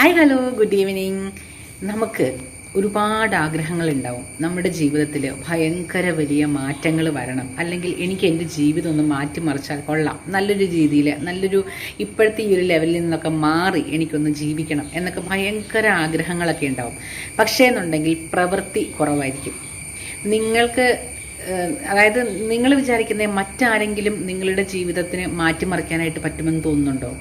Hi hello good evening. നമുക്ക് ഒരുപാട് ആഗ്രഹങ്ങൾ ഉണ്ടാവും നമ്മുടെ ജീവിതത്തിൽ ഭയങ്കര വലിയ മാറ്റങ്ങൾ വരണം. അല്ലെങ്കിൽ എനിക്ക് എന്റെ ജീവിതം ഒന്ന് മാറ്റിമറിച്ചാൽ കൊള്ളാം. നല്ലൊരു രീതിയിൽ നല്ലൊരു ഇപ്പോഴത്തെ ഈ ഒരു ലെവലിൽ നിന്നൊക്കെ മാറി എനിക്കൊന്ന് ജീവിക്കണം എന്നൊക്കെ ഭയങ്കര ആഗ്രഹങ്ങളൊക്കെ ഉണ്ടാവും. പക്ഷേ എന്നുണ്ടെങ്കിൽ പ്രവൃത്തി കുറവായിരിക്കും. നിങ്ങൾക്ക് അതായത് നിങ്ങൾ വിചാരിക്കുന്ന മറ്റാരെങ്കിലും നിങ്ങളുടെ ജീവിതത്തിന് മാറ്റിമറിക്കാനായിട്ട് പറ്റുമെന്ന് തോന്നുന്നുണ്ടോ?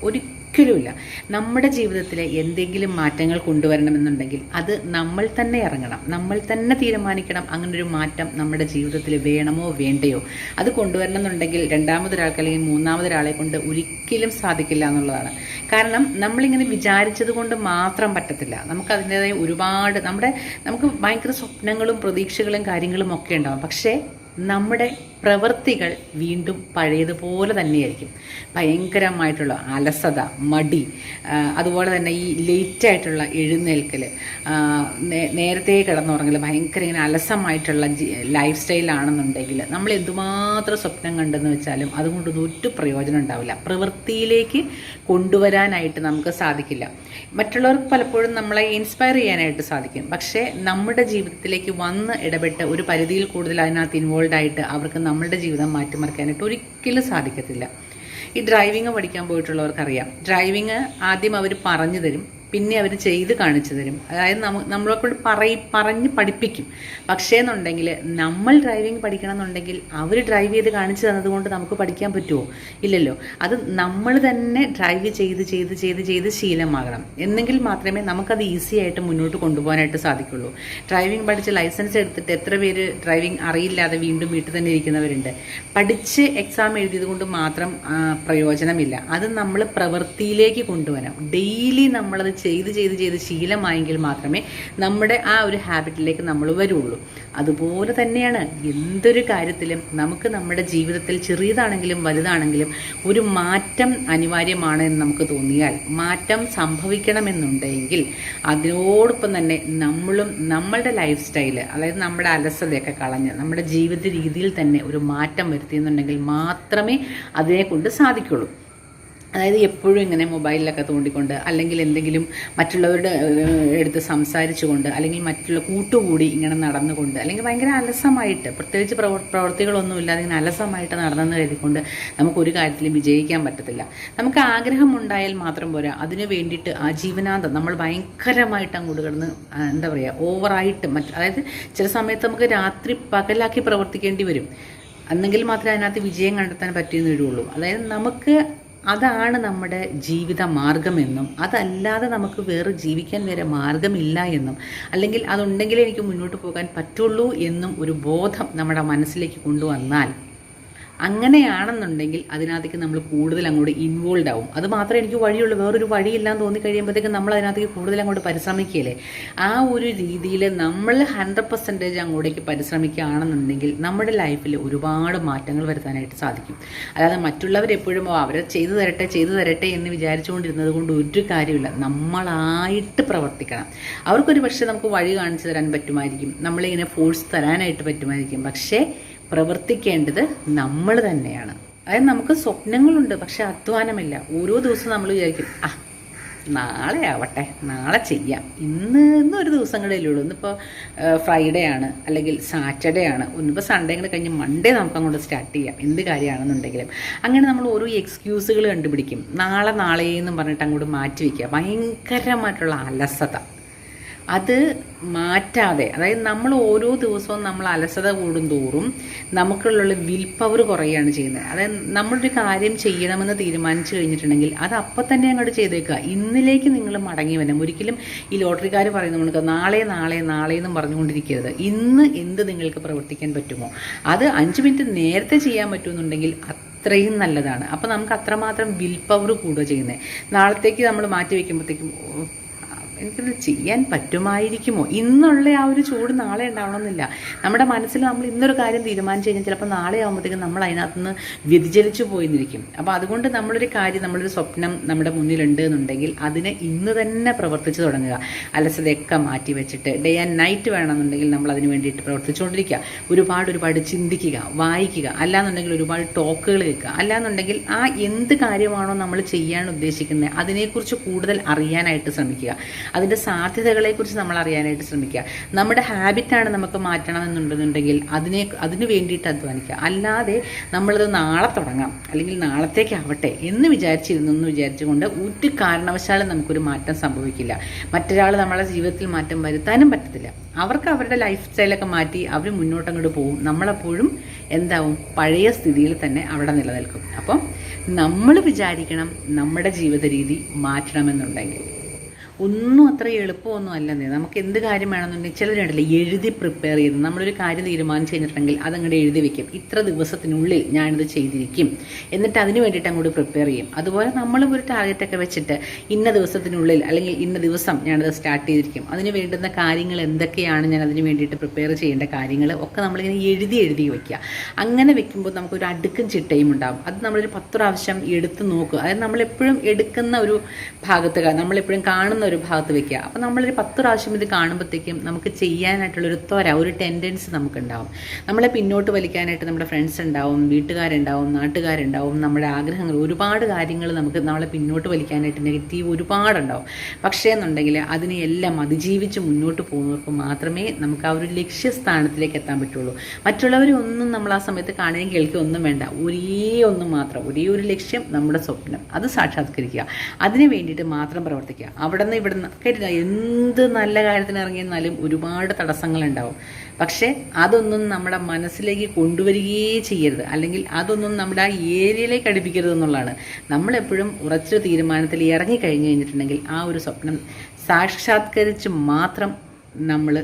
ഒരിക്കലുമില്ല. നമ്മുടെ ജീവിതത്തിൽ എന്തെങ്കിലും മാറ്റങ്ങൾ കൊണ്ടുവരണമെന്നുണ്ടെങ്കിൽ അത് നമ്മൾ തന്നെ ഇറങ്ങണം. നമ്മൾ തന്നെ തീരുമാനിക്കണം അങ്ങനെ ഒരു മാറ്റം നമ്മുടെ ജീവിതത്തിൽ വേണമോ വേണ്ടയോ. അത് കൊണ്ടുവരണമെന്നുണ്ടെങ്കിൽ രണ്ടാമതൊരാൾക്ക് അല്ലെങ്കിൽ മൂന്നാമതൊരാളെ കൊണ്ട് ഒരിക്കലും സാധിക്കില്ല എന്നുള്ളതാണ്. കാരണം നമ്മളിങ്ങനെ വിചാരിച്ചത് കൊണ്ട് മാത്രം പറ്റത്തില്ല. നമുക്ക് അതിന്റെതായ ഒരുപാട് നമ്മുടെ നമുക്ക് ഭയങ്കര സ്വപ്നങ്ങളും പ്രതീക്ഷകളും കാര്യങ്ങളും ഒക്കെ ഉണ്ടാവും. പക്ഷേ നമ്മുടെ പ്രവൃത്തികൾ വീണ്ടും പഴയതുപോലെ തന്നെയായിരിക്കും. ഭയങ്കരമായിട്ടുള്ള അലസത മടി അതുപോലെ തന്നെ ഈ ലേറ്റായിട്ടുള്ള എഴുന്നേൽക്കൽ നേരത്തെ കിടന്നുറങ്ങൽ ഭയങ്കര ഇങ്ങനെ അലസമായിട്ടുള്ള ലൈഫ് സ്റ്റൈലാണെന്നുണ്ടെങ്കിൽ നമ്മൾ എന്തുമാത്രം സ്വപ്നം കണ്ടെന്ന് വെച്ചാലും അതുകൊണ്ടൊന്നും ഒരു പ്രയോജനം ഉണ്ടാവില്ല. പ്രവൃത്തിയിലേക്ക് കൊണ്ടുവരാനായിട്ട് നമുക്ക് സാധിക്കില്ല. മറ്റുള്ളവർക്ക് പലപ്പോഴും നമ്മളെ ഇൻസ്പയർ ചെയ്യാനായിട്ട് സാധിക്കും. പക്ഷേ നമ്മുടെ ജീവിതത്തിലേക്ക് വന്ന് ഇടപെട്ട് ഒരു പരിധിയിൽ കൂടുതൽ അതിനകത്ത് ഇൻവോൾവ് ആയിട്ട് അവർക്ക് നമ്മളുടെ ജീവിതം മാറ്റിമറിക്കാനായിട്ട് ഒരിക്കലും സാധിക്കത്തില്ല. ഈ ഡ്രൈവിങ് പഠിക്കാൻ പോയിട്ടുള്ളവർക്കറിയാം. ഡ്രൈവിങ് ആദ്യം അവർ പറഞ്ഞു തരും. പിന്നെ അവർ ചെയ്ത് കാണിച്ചു തരും. അതായത് നമ്മ നമ്മളെ പറയി പറഞ്ഞ് പഠിപ്പിക്കും. പക്ഷേ എന്നുണ്ടെങ്കിൽ നമ്മൾ ഡ്രൈവിംഗ് പഠിക്കണം എന്നുണ്ടെങ്കിൽ അവർ ഡ്രൈവ് ചെയ്ത് കാണിച്ചു തന്നതുകൊണ്ട് നമുക്ക് പഠിക്കാൻ പറ്റുമോ ഇല്ലല്ലോ. അത് നമ്മൾ തന്നെ ഡ്രൈവ് ചെയ്ത് ചെയ്ത് ചെയ്ത് ചെയ്ത് ശീലമാകണം. എന്നെങ്കിൽ മാത്രമേ നമുക്കത് ഈസി ആയിട്ട് മുന്നോട്ട് കൊണ്ടുപോകാനായിട്ട് സാധിക്കുള്ളൂ. ഡ്രൈവിംഗ് പഠിച്ച് ലൈസൻസ് എടുത്തിട്ട് എത്ര പേര് ഡ്രൈവിംഗ് അറിയില്ലാതെ വീണ്ടും വീട്ടിൽ തന്നെ ഇരിക്കുന്നവരുണ്ട്. പഠിച്ച് എക്സാം എഴുതിയത് കൊണ്ട് മാത്രം പ്രയോജനമില്ല. അത് നമ്മൾ പ്രവൃത്തിയിലേക്ക് കൊണ്ടുവരാം ഡെയിലി നമ്മളത് ചെയ്ത് ചെയ്ത് ചെയ്ത് ശീലമായെങ്കിൽ മാത്രമേ നമ്മുടെ ആ ഒരു ഹാബിറ്റിലേക്ക് നമ്മൾ വരുള്ളൂ. അതുപോലെ തന്നെയാണ് എന്തൊരു കാര്യത്തിലും നമുക്ക് നമ്മുടെ ജീവിതത്തിൽ ചെറിയതാണെങ്കിലും വലുതാണെങ്കിലും ഒരു മാറ്റം അനിവാര്യമാണ് എന്ന് നമുക്ക് തോന്നിയാൽ മാറ്റം സംഭവിക്കണമെന്നുണ്ടെങ്കിൽ അതിനോടൊപ്പം തന്നെ നമ്മളും നമ്മളുടെ ലൈഫ് സ്റ്റൈൽ അതായത് നമ്മുടെ അലസതയൊക്കെ കളഞ്ഞ് നമ്മുടെ ജീവിത രീതിയിൽ തന്നെ ഒരു മാറ്റം വരുത്തിയെന്നുണ്ടെങ്കിൽ മാത്രമേ അതിനെക്കൊണ്ട് സാധിക്കുള്ളൂ. അതായത് എപ്പോഴും ഇങ്ങനെ മൊബൈലിലൊക്കെ തോണ്ടിക്കൊണ്ട് അല്ലെങ്കിൽ എന്തെങ്കിലും മറ്റുള്ളവരുടെ എടുത്ത് സംസാരിച്ചുകൊണ്ട് അല്ലെങ്കിൽ മറ്റുള്ള കൂട്ടുകൂടി ഇങ്ങനെ നടന്നുകൊണ്ട് അല്ലെങ്കിൽ ഭയങ്കര അലസമായിട്ട് പ്രത്യേകിച്ച് പ്രവർ പ്രവർത്തികളൊന്നുമില്ലാതെ ഇങ്ങനെ അലസമായിട്ട് നടന്നെന്ന് കരുതിക്കൊണ്ട് നമുക്കൊരു കാര്യത്തിലും വിജയിക്കാൻ പറ്റത്തില്ല. നമുക്ക് ആഗ്രഹം ഉണ്ടായാൽ മാത്രം പോരാ. അതിനു വേണ്ടിയിട്ട് ആ ജീവനാന്തം നമ്മൾ ഭയങ്കരമായിട്ട് അങ്ങോട്ട് കിടന്ന് എന്താ പറയുക ഓവറായിട്ട് മറ്റ് അതായത് ചില സമയത്ത് നമുക്ക് രാത്രി പകലാക്കി പ്രവർത്തിക്കേണ്ടി വരും. എന്നെങ്കിൽ മാത്രമേ അതിനകത്ത് വിജയം കണ്ടെത്താൻ പറ്റിയെന്ന് വരുള്ളൂ. അതായത് നമുക്ക് അതാണ് നമ്മുടെ ജീവിത മാർഗമെന്നും അതല്ലാതെ നമുക്ക് വേറെ ജീവിക്കാൻ വേറെ മാർഗമില്ല എന്നും അല്ലെങ്കിൽ അതുണ്ടെങ്കിലേ എനിക്ക് മുന്നോട്ട് പോകാൻ പറ്റുള്ളൂ എന്നും ഒരു ബോധം നമ്മുടെ മനസ്സിലേക്ക് കൊണ്ടുവന്നാൽ അങ്ങനെയാണെന്നുണ്ടെങ്കിൽ അതിനകത്തേക്ക് നമ്മൾ കൂടുതൽ അങ്ങോട്ട് ഇൻവോൾവ് ആവും. അത് മാത്രമേ എനിക്ക് വഴിയുള്ളൂ. വേറൊരു വഴിയില്ലാന്ന് തോന്നി കഴിയുമ്പോഴത്തേക്കും നമ്മൾ അതിനകത്തേക്ക് കൂടുതൽ അങ്ങോട്ട് പരിശ്രമിക്കുകയല്ലേ? ആ ഒരു രീതിയിൽ നമ്മൾ ഹൺഡ്രഡ് പെർസെന്റേജ് അങ്ങോട്ടേക്ക് പരിശ്രമിക്കുകയാണെന്നുണ്ടെങ്കിൽ നമ്മുടെ ലൈഫിൽ ഒരുപാട് മാറ്റങ്ങൾ വരുത്താനായിട്ട് സാധിക്കും. അല്ലാതെ മറ്റുള്ളവർ എപ്പോഴും അവരെ ചെയ്തു തരട്ടെ ചെയ്തു തരട്ടെ എന്ന് വിചാരിച്ചുകൊണ്ടിരുന്നത് കൊണ്ട് ഒരു കാര്യമില്ല. നമ്മളായിട്ട് പ്രവർത്തിക്കണം. അവർക്കൊരു പക്ഷേ നമുക്ക് വഴി കാണിച്ചു തരാൻ പറ്റുമായിരിക്കും. നമ്മളിങ്ങനെ ഫോഴ്സ് തരാനായിട്ട് പറ്റുമായിരിക്കും. പക്ഷേ പ്രവർത്തിക്കേണ്ടത് നമ്മൾ തന്നെയാണ്. അതായത് നമുക്ക് സ്വപ്നങ്ങളുണ്ട് പക്ഷെ അധ്വാനമില്ല. ഓരോ ദിവസവും നമ്മൾ വിചാരിക്കും ആ നാളെ ആവട്ടെ നാളെ ചെയ്യാം. ഇന്ന് ഇന്നൊരു ദിവസം കൂടെ ഉള്ളൂ. ഇന്നിപ്പോൾ ഫ്രൈഡേ ആണ് അല്ലെങ്കിൽ സാറ്റർഡേ ആണ്. ഒന്നിപ്പോൾ സൺഡേ കൂടെ കഴിഞ്ഞ് മൺഡേ നമുക്ക് അങ്ങോട്ട് സ്റ്റാർട്ട് ചെയ്യാം. എന്ത് കാര്യമാണെന്നുണ്ടെങ്കിലും. അങ്ങനെ നമ്മൾ ഓരോ എക്സ്ക്യൂസുകൾ കണ്ടുപിടിക്കും. നാളെ നാളെ എന്നും പറഞ്ഞിട്ട് അങ്ങോട്ട് മാറ്റി വയ്ക്കുക ഭയങ്കരമായിട്ടുള്ള അലസത. അത് മാറ്റാതെ അതായത് നമ്മൾ ഓരോ ദിവസവും നമ്മൾ അലസത കൂടും തോറും നമുക്കുള്ള വിൽ പവർ കുറയുകയാണ് ചെയ്യുന്നത്. അതായത് നമ്മളൊരു കാര്യം ചെയ്യണമെന്ന് തീരുമാനിച്ചു കഴിഞ്ഞിട്ടുണ്ടെങ്കിൽ അത് അപ്പം തന്നെ അങ്ങോട്ട് ചെയ്തേക്കുക. ഇന്നിലേക്ക് നിങ്ങൾ മടങ്ങി വരണം. ഒരിക്കലും ഈ ലോട്ടറിക്കാർ പറയുന്ന നമുക്ക് നാളെ നാളെ നാളെ എന്നും പറഞ്ഞുകൊണ്ടിരിക്കരുത്. ഇന്ന് എന്ത് നിങ്ങൾക്ക് പ്രവർത്തിക്കാൻ പറ്റുമോ? അത് അഞ്ച് മിനിറ്റ് നേരത്തെ ചെയ്യാൻ പറ്റുമെന്നുണ്ടെങ്കിൽ അത്രയും നല്ലതാണ്. അപ്പം നമുക്ക് അത്രമാത്രം വിൽ പവർ കൂടുക ചെയ്യുന്നത്. നാളത്തേക്ക് നമ്മൾ മാറ്റി വയ്ക്കുമ്പോഴത്തേക്കും എനിക്കത് ചെയ്യാൻ പറ്റുമായിരിക്കുമോ? ഇന്നുള്ള ആ ഒരു ചൂട് നാളെ ഉണ്ടാവണമെന്നില്ല. നമ്മുടെ മനസ്സിൽ നമ്മൾ ഇന്നൊരു കാര്യം തീരുമാനിച്ചു കഴിഞ്ഞാൽ ചിലപ്പോൾ നാളെ ആകുമ്പോഴത്തേക്കും നമ്മൾ അതിനകത്തുനിന്ന് വ്യതിചലിച്ചു പോയിരിക്കും. അപ്പോൾ അതുകൊണ്ട് നമ്മളൊരു കാര്യം നമ്മളൊരു സ്വപ്നം നമ്മുടെ മുന്നിലുണ്ട് എന്നുണ്ടെങ്കിൽ അതിനെ ഇന്ന് തന്നെ പ്രവർത്തിച്ചു തുടങ്ങുക. അലസതയൊക്കെ മാറ്റി വെച്ചിട്ട് ഡേ ആൻഡ് നൈറ്റ് വേണമെന്നുണ്ടെങ്കിൽ നമ്മൾ അതിന് വേണ്ടിയിട്ട് പ്രവർത്തിച്ചുകൊണ്ടിരിക്കുക. ഒരുപാട് ഒരുപാട് ചിന്തിക്കുക വായിക്കുക അല്ലാന്നുണ്ടെങ്കിൽ ഒരുപാട് ടോക്കുകൾ കേൾക്കുക. അല്ലാന്നുണ്ടെങ്കിൽ ആ എന്ത് കാര്യമാണോ നമ്മൾ ചെയ്യാൻ ഉദ്ദേശിക്കുന്നത് അതിനെക്കുറിച്ച് കൂടുതൽ അറിയാനായിട്ട് ശ്രമിക്കുക. അതിന്റെ സാധ്യതകളെക്കുറിച്ച് നമ്മൾ അറിയാനായിട്ട് ശ്രമിക്കുക. നമ്മുടെ ഹാബിറ്റാണ് നമുക്ക് മാറ്റണം എന്നുണ്ടെന്നുണ്ടെങ്കിൽ അതിനെ അതിന് വേണ്ടിയിട്ട് അധ്വാനിക്കുക. അല്ലാതെ നമ്മളത് നാളെ തുടങ്ങാം. അല്ലെങ്കിൽ നാളത്തേക്കാവട്ടെ എന്ന് വിചാരിച്ചിരുന്നു എന്ന് വിചാരിച്ചുകൊണ്ട് ഒരു കാരണവശാലും നമുക്കൊരു മാറ്റം സംഭവിക്കില്ല. മറ്റൊരാൾ നമ്മളെ ജീവിതത്തിൽ മാറ്റം വരുത്താനും പറ്റത്തില്ല. അവർക്ക് അവരുടെ ലൈഫ് സ്റ്റൈലൊക്കെ മാറ്റി അവർ മുന്നോട്ടങ്ങോട്ട് പോകും. നമ്മളെപ്പോഴും എന്താവും? പഴയ സ്ഥിതിയിൽ തന്നെ അവിടെ നിലനിൽക്കും. അപ്പം നമ്മൾ വിചാരിക്കണം നമ്മുടെ ജീവിത രീതി മാറ്റണമെന്നുണ്ടെങ്കിൽ. ഒന്നും അത്ര എളുപ്പമൊന്നും അല്ലെന്നേ നമുക്ക് എന്ത് കാര്യം വേണമെന്നുണ്ടെങ്കിൽ ചിലരുണ്ടല്ലോ എഴുതി പ്രിപ്പയർ ചെയ്ത് നമ്മളൊരു കാര്യം തീരുമാനിച്ചു കഴിഞ്ഞിട്ടുണ്ടെങ്കിൽ അതങ്ങോട്ട് എഴുതി വെക്കും. ഇത്ര ദിവസത്തിനുള്ളിൽ ഞാനിത് ചെയ്തിരിക്കും. എന്നിട്ട് അതിന് വേണ്ടിയിട്ട് അങ്ങോട്ട് പ്രിപ്പയർ ചെയ്യും. അതുപോലെ നമ്മളും ഒരു ടാർഗറ്റൊക്കെ വെച്ചിട്ട് ഇന്ന ദിവസത്തിനുള്ളിൽ അല്ലെങ്കിൽ ഇന്ന ദിവസം ഞാനത് സ്റ്റാർട്ട് ചെയ്തിരിക്കും. അതിന് വേണ്ടുന്ന കാര്യങ്ങൾ എന്തൊക്കെയാണ് ഞാൻ അതിന് വേണ്ടിയിട്ട് പ്രിപ്പയർ ചെയ്യേണ്ട കാര്യങ്ങൾ ഒക്കെ നമ്മളിങ്ങനെ എഴുതി എഴുതി വയ്ക്കുക അങ്ങനെ വെക്കുമ്പോൾ നമുക്കൊരു അടുക്കും ചിട്ടയും ഉണ്ടാകും അത് നമ്മളൊരു പത്ത് പ്രാവശ്യം എടുത്ത് നോക്കുക. അതായത് നമ്മളെപ്പോഴും എടുക്കുന്ന ഒരു ഭാഗത്ത് നമ്മളെപ്പോഴും കാണുന്ന ഒരു ഭാഗത്ത് വെക്കുക. അപ്പോൾ നമ്മളൊരു പത്ത് പ്രാവശ്യം ഇത് കാണുമ്പോഴത്തേക്കും നമുക്ക് ചെയ്യാനായിട്ടുള്ളൊരു ത്വര ഒരു ടെൻഡൻസി നമുക്കുണ്ടാവും. നമ്മളെ പിന്നോട്ട് വലിക്കാനായിട്ട് നമ്മുടെ ഫ്രണ്ട്സ് ഉണ്ടാവും വീട്ടുകാരുണ്ടാവും നാട്ടുകാരുണ്ടാവും നമ്മുടെ ആഗ്രഹങ്ങൾ ഒരുപാട് കാര്യങ്ങൾ നമുക്ക് നമ്മളെ പിന്നോട്ട് വലിക്കാനായിട്ട് നെഗറ്റീവ് ഒരുപാടുണ്ടാവും. പക്ഷേ എന്നുണ്ടെങ്കിൽ അതിനെ എല്ലാം അതിജീവിച്ച് മുന്നോട്ട് പോകുന്നവർക്ക് മാത്രമേ നമുക്ക് ആ ഒരു ലക്ഷ്യസ്ഥാനത്തിലേക്ക് എത്താൻ പറ്റുള്ളൂ. മറ്റുള്ളവരൊന്നും നമ്മൾ ആ സമയത്ത് കാണുകയും കേൾക്കുകയും ഒന്നും വേണ്ട. ഒരേ ഒന്നും മാത്രം ഒരേ ഒരു ലക്ഷ്യം നമ്മുടെ സ്വപ്നം. അത് സാക്ഷാത്കരിക്കുക. അതിന് വേണ്ടിയിട്ട് മാത്രം പ്രവർത്തിക്കുക. അവിടെ നിന്ന് ഇവിടെ നിന്ന് കേട്ടില്ല? എന്ത് നല്ല കാര്യത്തിന് ഇറങ്ങിയെന്നാലും ഒരുപാട് തടസ്സങ്ങളുണ്ടാവും. പക്ഷേ അതൊന്നും നമ്മുടെ മനസ്സിലേക്ക് കൊണ്ടുവരികയേ ചെയ്യരുത്. അല്ലെങ്കിൽ അതൊന്നും നമ്മുടെ ആ ഏരിയയിലേക്ക് അടുപ്പിക്കരുത് എന്നുള്ളതാണ്. നമ്മളെപ്പോഴും ഉറച്ച തീരുമാനത്തിൽ ഇറങ്ങി കഴിഞ്ഞു കഴിഞ്ഞിട്ടുണ്ടെങ്കിൽ ആ ഒരു സ്വപ്നം സാക്ഷാത്കരിച്ച് മാത്രം നമ്മൾ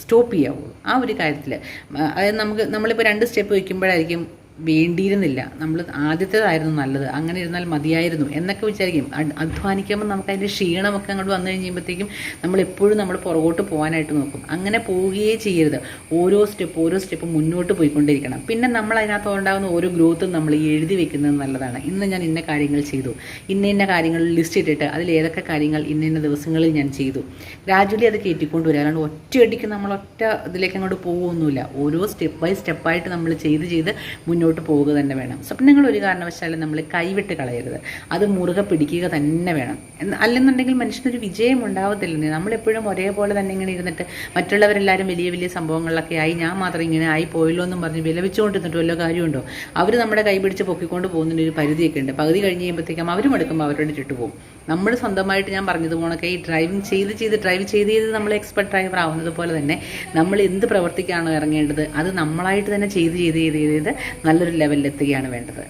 സ്റ്റോപ്പ് ചെയ്യാവുള്ളൂ. ആ ഒരു കാര്യത്തിൽ അതായത് നമുക്ക് നമ്മളിപ്പോൾ രണ്ട് സ്റ്റെപ്പ് വയ്ക്കുമ്പോഴായിരിക്കും വേണ്ടിയിരുന്നില്ല. നമ്മൾ ആദ്യത്തേതായിരുന്നു നല്ലത്. അങ്ങനെ ഇരുന്നാൽ മതിയായിരുന്നു എന്നൊക്കെ വിചാരിക്കും. അധ്വാനിക്കുമ്പോൾ നമുക്ക് അതിന്റെ ക്ഷീണമൊക്കെ അങ്ങോട്ട് വന്നു കഴിയുമ്പോഴത്തേക്കും നമ്മൾ എപ്പോഴും നമ്മൾ പുറകോട്ട് പോകാനായിട്ട് നോക്കും. അങ്ങനെ പോവുകയേ ചെയ്യരുത്. ഓരോ സ്റ്റെപ്പ് ഓരോ സ്റ്റെപ്പ് മുന്നോട്ട് പോയിക്കൊണ്ടിരിക്കണം പിന്നെ നമ്മൾ അതിനകത്ത് ഉണ്ടാകുന്ന ഓരോ ഗ്രോത്തും നമ്മൾ എഴുതി വെക്കുന്നത് നല്ലതാണ്. ഇന്ന് ഞാൻ ഇന്ന കാര്യങ്ങൾ ചെയ്തു. ഇന്ന ഇന്ന കാര്യങ്ങൾ ലിസ്റ്റ് ഇട്ടിട്ട് അതിൽ ഏതൊക്കെ കാര്യങ്ങൾ ഇന്ന ഇന്ന ദിവസങ്ങളിൽ ഞാൻ ചെയ്തു. ഗ്രാജുവലി അത് കയറ്റിക്കൊണ്ട് വരിക അല്ലാണ്ട് ഒറ്റയടിക്ക് നമ്മൾ ഒറ്റ ഇതിലേക്ക് അങ്ങോട്ട് പോകുമൊന്നുമില്ല ഓരോ സ്റ്റെപ്പ് ബൈ സ്റ്റെപ്പായിട്ട് നമ്മൾ ചെയ്ത് ചെയ്ത് മുന്നോട്ട് പോവുക തന്നെ വേണം. സ്വപ്നങ്ങൾ ഒരു കാരണവശാലും നമ്മൾ കൈവിട്ട് കളയരുത്. അത് മുറുകെ പിടിക്കുക തന്നെ വേണം. അല്ലെന്നുണ്ടെങ്കിൽ മനുഷ്യനൊരു വിജയം ഉണ്ടാവത്തില്ല നമ്മളെപ്പോഴും ഒരേപോലെ തന്നെ ഇങ്ങനെ ഇരുന്നിട്ട് മറ്റുള്ളവരെല്ലാവരും വലിയ വലിയ സംഭവങ്ങളിലൊക്കെ ആയി ഞാൻ മാത്രം ഇങ്ങനെ ആയി പോയല്ലോ എന്നും പറഞ്ഞ് വിലപിച്ചുകൊണ്ടിരുന്നിട്ട് വല്ല കാര്യമുണ്ടോ? അവർ നമ്മുടെ കൈ പിടിച്ച് പൊക്കിക്കൊണ്ട് പോകുന്നതിന് ഒരു പരിധിയൊക്കെ ഉണ്ട്. പകുതി കഴിഞ്ഞ് കഴിയുമ്പോഴത്തേക്കും അവരും എടുക്കുമ്പോൾ അവരുടെ ചുട്ടു പോകും. നമ്മൾ സ്വന്തമായിട്ട് ഞാൻ പറഞ്ഞത് പോണൊക്കെ ഈ ഡ്രൈവിംഗ് ചെയ്ത് ചെയ്ത് ഡ്രൈവ് ചെയ്ത് ചെയ്ത് നമ്മൾ എക്സ്പെർട്ട് ഡ്രൈവർ ആവുന്നത് പോലെ തന്നെ നമ്മൾ എന്ത് പ്രവർത്തിക്കാണോ ഇറങ്ങേണ്ടത് അത് നമ്മളായിട്ട് തന്നെ ചെയ്ത് ചെയ്ത് ചെയ്ത് ചെയ്ത് നല്ലൊരു ലെവലിൽ എത്തുകയാണ് വേണ്ടത്.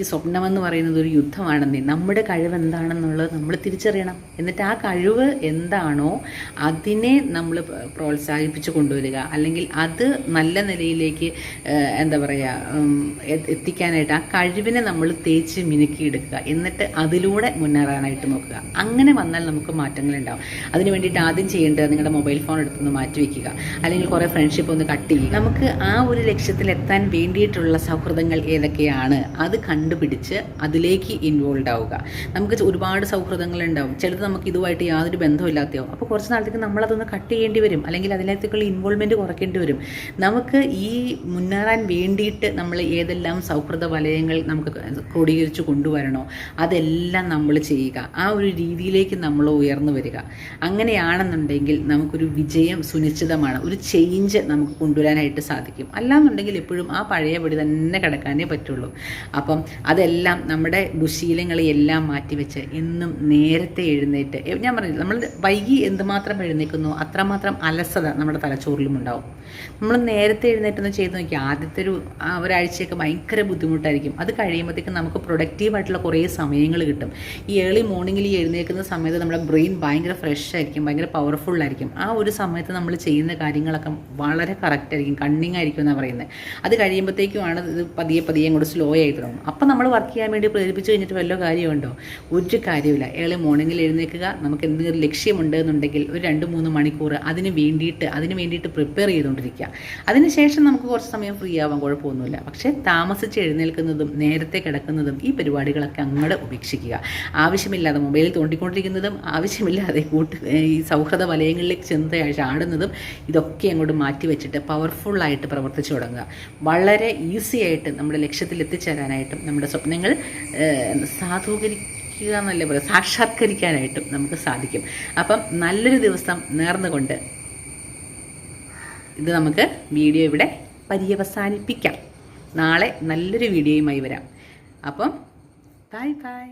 ഈ സ്വപ്നമെന്ന് പറയുന്നത് ഒരു യുദ്ധമാണെന്നേ. നമ്മുടെ കഴിവ് എന്താണെന്നുള്ളത് നമ്മൾ തിരിച്ചറിയണം. എന്നിട്ട് ആ കഴിവ് എന്താണോ അതിനെ നമ്മൾ പ്രോത്സാഹിപ്പിച്ച് കൊണ്ടുവരിക. അല്ലെങ്കിൽ അത് നല്ല നിലയിലേക്ക് എന്താ പറയുക എത്തിക്കാനായിട്ട് ആ കഴിവിനെ നമ്മൾ തേച്ച് മിനുക്കിയെടുക്കുക. എന്നിട്ട് അതിലൂടെ മുന്നേറാനായിട്ട് നോക്കുക. അങ്ങനെ വന്നാൽ നമുക്ക് മാറ്റങ്ങളുണ്ടാവും. അതിന് വേണ്ടിയിട്ട് ആദ്യം ചെയ്യേണ്ടത് നിങ്ങളുടെ മൊബൈൽ ഫോൺ എടുത്തൊന്ന് മാറ്റി വയ്ക്കുക അല്ലെങ്കിൽ കുറേ ഫ്രണ്ട്ഷിപ്പ് ഒന്ന് കട്ട് ചെയ്യുക. നമുക്ക് ആ ഒരു ലക്ഷ്യത്തിൽ എത്താൻ വേണ്ടിയിട്ടുള്ള സൗഹൃദങ്ങൾ ഏതൊക്കെയാണ്? അത് കണ്ടുപിടിച്ച് അതിലേക്ക് ഇൻവോൾവ് ആവുക. നമുക്ക് ഒരുപാട് സൗഹൃദങ്ങൾ ഉണ്ടാവും ചിലത് നമുക്ക് ഇതുമായിട്ട് യാതൊരു ബന്ധമില്ലാത്തയാവും അപ്പോൾ കുറച്ച് നാളത്തേക്ക് നമ്മളതൊന്ന് കട്ട് ചെയ്യേണ്ടി വരും. അല്ലെങ്കിൽ അതിനകത്തേക്കുള്ള ഇൻവോൾവ്മെന്റ് കുറയ്ക്കേണ്ടി വരും. നമുക്ക് ഈ മുന്നേറാൻ വേണ്ടിയിട്ട് നമ്മൾ ഏതെല്ലാം സൗഹൃദ വലയങ്ങൾ നമുക്ക് ക്രോഡീകരിച്ച് കൊണ്ടുവരണോ അതെല്ലാം നമ്മൾ ചെയ്യുക. ആ ഒരു രീതിയിലേക്ക് നമ്മൾ ഉയർന്നു വരിക. അങ്ങനെയാണെന്നുണ്ടെങ്കിൽ നമുക്കൊരു വിജയം സുനിശ്ചിതമാണ്. ഒരു ചേഞ്ച് നമുക്ക് കൊണ്ടുവരാനായിട്ട് സാധിക്കും. അല്ലാന്നുണ്ടെങ്കിൽ എപ്പോഴും ആ പഴയപടി തന്നെ കിടക്കാനേ പറ്റുള്ളൂ. അപ്പം അതെല്ലാം നമ്മുടെ ദുശീലങ്ങളെയെല്ലാം മാറ്റിവെച്ച് എന്നും നേരത്തെ എഴുന്നേറ്റ്. ഞാൻ പറഞ്ഞില്ല നമ്മൾ വൈകി എന്തുമാത്രം എഴുന്നേക്കുന്നു അത്രമാത്രം അലസത നമ്മുടെ തലച്ചോറിലും ഉണ്ടാവും. നമ്മൾ നേരത്തെ എഴുന്നേറ്റൊന്ന് ചെയ്ത് നോക്കിയാൽ ആദ്യത്തെ ഒരു ഒരാഴ്ചയൊക്കെ ഭയങ്കര ബുദ്ധിമുട്ടായിരിക്കും. അത് കഴിയുമ്പോഴത്തേക്കും നമുക്ക് പ്രൊഡക്റ്റീവായിട്ടുള്ള കുറേ സമയങ്ങൾ കിട്ടും. ഈ ഏർലി മോർണിംഗിൽ ഈ എഴുന്നേൽക്കുന്ന സമയത്ത് നമ്മുടെ ബ്രെയിൻ ഭയങ്കര ഫ്രഷ് ആയിരിക്കും ഭയങ്കര പവർഫുൾ ആയിരിക്കും. ആ ഒരു സമയത്ത് നമ്മൾ ചെയ്യുന്ന കാര്യങ്ങളൊക്കെ വളരെ കറക്റ്റ് ആയിരിക്കും കണ്ണിങ് ആയിരിക്കും എന്നാണ് പറയുന്നത്. അത് കഴിയുമ്പോഴത്തേക്കുമാണ് ഇത് പതിയെ പതിയെ അങ്ങോട്ട് സ്ലോ ആയിട്ട് തുടങ്ങും. അപ്പം നമ്മൾ വർക്ക് ചെയ്യാൻ വേണ്ടി പ്രേരിപ്പിച്ച് കഴിഞ്ഞിട്ട് വല്ല കാര്യമുണ്ടോ? ഒരു കാര്യമില്ല ഏളെ മോർണിംഗിൽ എഴുന്നേൽക്കുക. നമുക്ക് എന്തെങ്കിലും ലക്ഷ്യമുണ്ട് എന്നുണ്ടെങ്കിൽ ഒരു രണ്ട് മൂന്ന് മണിക്കൂർ അതിന് വേണ്ടിയിട്ട് അതിന് വേണ്ടിയിട്ട് പ്രിപ്പയർ ചെയ്തുകൊണ്ടിരിക്കുക. അതിനുശേഷം നമുക്ക് കുറച്ച് സമയം ഫ്രീ ആവാൻ കുഴപ്പമൊന്നുമില്ല. പക്ഷേ താമസിച്ച് എഴുന്നേൽക്കുന്നതും നേരത്തെ കിടക്കുന്നതും ഈ പരിപാടികളൊക്കെ അങ്ങോട്ട് ഉപേക്ഷിക്കുക. ആവശ്യമില്ലാതെ മൊബൈലിൽ തോണ്ടിക്കൊണ്ടിരിക്കുന്നതും ആവശ്യമില്ലാതെ കൂട്ട് ഈ സൗഹൃദ വലയങ്ങളിലേക്ക് ചെന്ന് ചാടുന്നതും ഇതൊക്കെ അങ്ങോട്ട് മാറ്റി വെച്ചിട്ട് പവർഫുള്ളായിട്ട് പ്രവർത്തിച്ചു തുടങ്ങുക. വളരെ ഈസി ആയിട്ട് നമ്മുടെ ലക്ഷ്യത്തിൽ എത്തിച്ചേരാനായിട്ടും നമ്മുടെ സ്വപ്നങ്ങൾ സാധൂകരിക്കുക എന്നല്ല പറയുക സാക്ഷാത്കരിക്കാനായിട്ടും നമുക്ക് സാധിക്കും. അപ്പം നല്ലൊരു ദിവസം നേർന്നുകൊണ്ട് ഇത് നമുക്ക് വീഡിയോ ഇവിടെ പര്യവസാനിപ്പിക്കാം. നാളെ നല്ലൊരു വീഡിയോയുമായി വരാം. അപ്പം ബൈ ബൈ